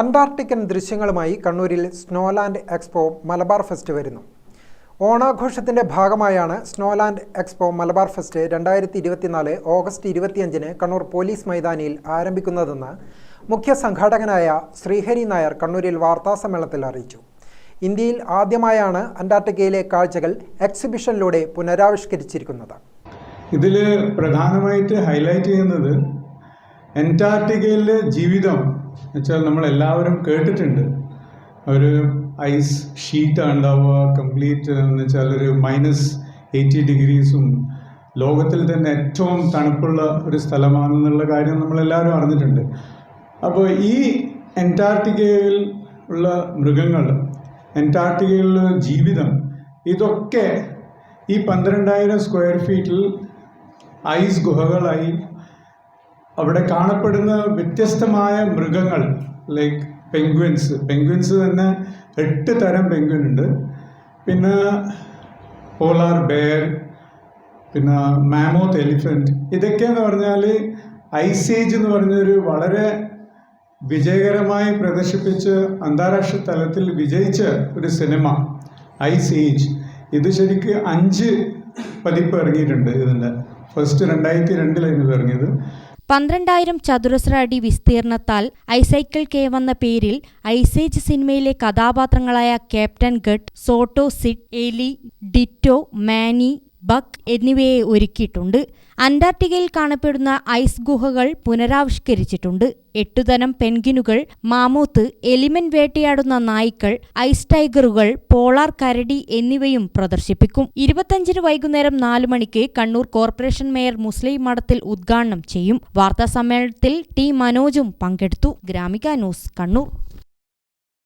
അന്റാർട്ടിക്കൻ ദൃശ്യങ്ങളുമായി കണ്ണൂരിൽ Snowland expo Malabar fest വരുന്നു. ഓണാഘോഷത്തിന്റെ ഭാഗമായാണ് സ്നോലാൻഡ് എക്സ്പോ മലബാർ ഫെസ്റ്റ് രണ്ടായിരത്തി ഇരുപത്തിനാല് ഓഗസ്റ്റ് ഇരുപത്തിയഞ്ചിന് കണ്ണൂർ പോലീസ് മൈതാനിയിൽ ആരംഭിക്കുന്നതെന്ന് മുഖ്യ സംഘാടകനായ ശ്രീഹരി നായർ കണ്ണൂരിൽ വാർത്താസമ്മേളനത്തിൽ അറിയിച്ചു. ഇന്ത്യയിൽ ആദ്യമായാണ് അന്റാർട്ടിക്കയിലെ കാഴ്ചകൾ എക്സിബിഷനിലൂടെ പുനരാവിഷ്കരിച്ചിരിക്കുന്നത്. ഇതിൽ പ്രധാനമായിട്ട് ഹൈലൈറ്റ് ചെയ്യുന്നത് അന്റാർട്ടിക്കയിലെ ജീവിതം വെച്ചാൽ നമ്മളെല്ലാവരും കേട്ടിട്ടുണ്ട്. ഒരു ഐസ് ഷീറ്റാണ് ഉണ്ടാവുക കംപ്ലീറ്റ് എന്ന് വെച്ചാൽ ഒരു മൈനസ് എയ്റ്റി ഡിഗ്രീസും ലോകത്തിൽ തന്നെ ഏറ്റവും തണുപ്പുള്ള ഒരു സ്ഥലമാണെന്നുള്ള കാര്യം നമ്മളെല്ലാവരും അറിഞ്ഞിട്ടുണ്ട്. അപ്പോൾ ഈ അന്റാർട്ടിക്കയിൽ ഉള്ള മൃഗങ്ങൾ അന്റാർട്ടിക്കയിലുള്ള ജീവിതം ഇതൊക്കെ ഈ പന്ത്രണ്ടായിരം സ്ക്വയർ ഫീറ്റിൽ ഐസ് ഗുഹകളായി അവിടെ കാണപ്പെടുന്ന വ്യത്യസ്തമായ മൃഗങ്ങൾ ലൈക്ക് പെൻഗ്വിൻസ് പെൻഗ്വിൻസ് തന്നെ എട്ട് തരം പെൻഗ്വിൻ ഉണ്ട്. പിന്നെ പോളാർ ബെയർ പിന്നെ മാമോത്ത് എലിഫന്റ് ഇതൊക്കെയെന്ന് പറഞ്ഞാൽ ഐസ് ഏജ് എന്ന് പറഞ്ഞൊരു വളരെ വിജയകരമായി പ്രദർശിപ്പിച്ച് അന്താരാഷ്ട്ര തലത്തിൽ വിജയിച്ച ഒരു സിനിമ ഐസ് ഏജ് ഇത് ശരിക്ക് അഞ്ച് പതിപ്പ് ഇറങ്ങിയിട്ടുണ്ട് ഇതിന്റെ. ഫസ്റ്റ് രണ്ടായിരത്തി രണ്ടിലായിരുന്നു ഇത് ഇറങ്ങിയത്. പന്ത്രണ്ടായിരം ചതുരശ്ര അടി വിസ്തീർണത്താൽ ഐസൈക്കിൾ കേവ് എന്ന പേരിൽ ഐസേജ് സിനിമയിലെ കഥാപാത്രങ്ങളായ captain Gutt Soto Sid Ellie ditto മാനി ബക്ക് എന്നിവയെ ഒരുക്കിയിട്ടുണ്ട്. അന്റാർട്ടിക്കയിൽ കാണപ്പെടുന്ന ഐസ് ഗുഹകൾ പുനരാവിഷ്കരിച്ചിട്ടുണ്ട്. എട്ടുതരം പെൻഗിനുകൾ മാമൂത്ത് എലിമെന്റ് വേട്ടയാടുന്ന നായ്ക്കൾ ഐസ് ടൈഗറുകൾ പോളാർ കരടി എന്നിവയും പ്രദർശിപ്പിക്കും. ഇരുപത്തഞ്ചിന് വൈകുന്നേരം നാലു മണിക്ക് കണ്ണൂർ കോർപ്പറേഷൻ മേയർ മുസ്ലിം മഠത്തിൽ ഉദ്ഘാടനം ചെയ്യും. വാർത്താ സമ്മേളനത്തിൽ ടി മനോജും പങ്കെടുത്തു. ഗ്രാമിക ന്യൂസ് കണ്ണൂർ.